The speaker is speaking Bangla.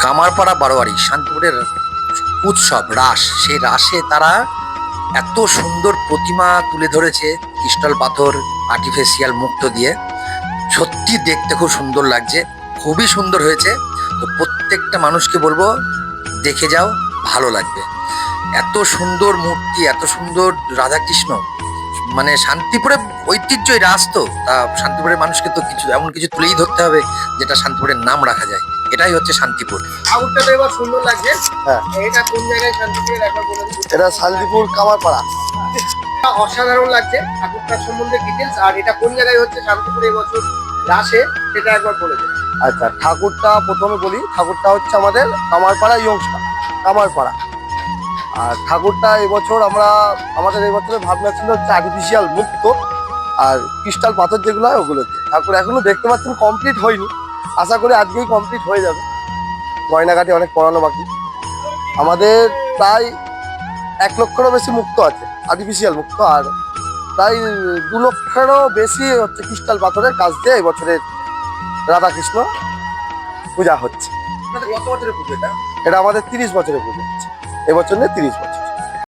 কামারপাড়া বারোয়ারি, শান্তিপুরের উৎসব, রাস। সেই রাসে তারা এত সুন্দর প্রতিমা তুলে ধরেছে, ক্রিস্টাল পাথর আর্টিফিশিয়াল মুক্ত দিয়ে। সত্যি দেখতে খুব সুন্দর লাগছে, খুবই সুন্দর হয়েছে। তো প্রত্যেকটা মানুষকে বলব, দেখে যাও, ভালো লাগবে। এত সুন্দর মূর্তি, এত সুন্দর রাধাকৃষ্ণ মানে শান্তিপুরে ঐতিহ্যই রাস তো। তা শান্তিপুরের মানুষকে তো কিছু এমন কিছু তুলেই ধরতে হবে যেটা শান্তিপুরের নাম রাখা যায়। এটাই হচ্ছে শান্তিপুর। ঠাকুরটা তো এবার সুন্দর লাগছে। হ্যাঁ। এটা কোন জায়গায় শান্তিপুরের একবার বলে এটা শান্তিপুর কামারপাড়া। অসাধারণ লাগছে ঠাকুরটার সম্বন্ধে ডিটেলস আর এটা কোন জায়গায় হচ্ছে শান্তিপুর এবছর রাসে সেটা একবার বলে দিন আচ্ছা ঠাকুরটা প্রথমে বলি ঠাকুরটা হচ্ছে আমাদের কামারপাড়া ইয়ংস্টার কামারপাড়া। আর ঠাকুরটা এবছর আমরা আমাদের এবছরের ভাবনা ছিল হচ্ছে আর্টিফিশিয়াল মুক্ত আর ক্রিস্টাল পাথর যেগুলো হয় ওগুলোতে। ঠাকুর এখনও দেখতে পাচ্ছেন কমপ্লিট হয়নি। আশা করি আজকেই কমপ্লিট হয়ে যাবে। গয়নাঘাটি অনেক পড়ানো বাকি। আমাদের প্রায় এক লক্ষেরও বেশি মুক্ত আছে আর্টিফিশিয়াল মুক্ত। আর প্রায় দু লক্ষেরও বেশি হচ্ছে ক্রিস্টাল পাথরের কাজ দিয়ে এবছরের রাধাকৃষ্ণ পূজা হচ্ছে। এটা আমাদের তিরিশ বছরের পুজো হচ্ছে। এবছর নিয়ে তিরিশ বছর।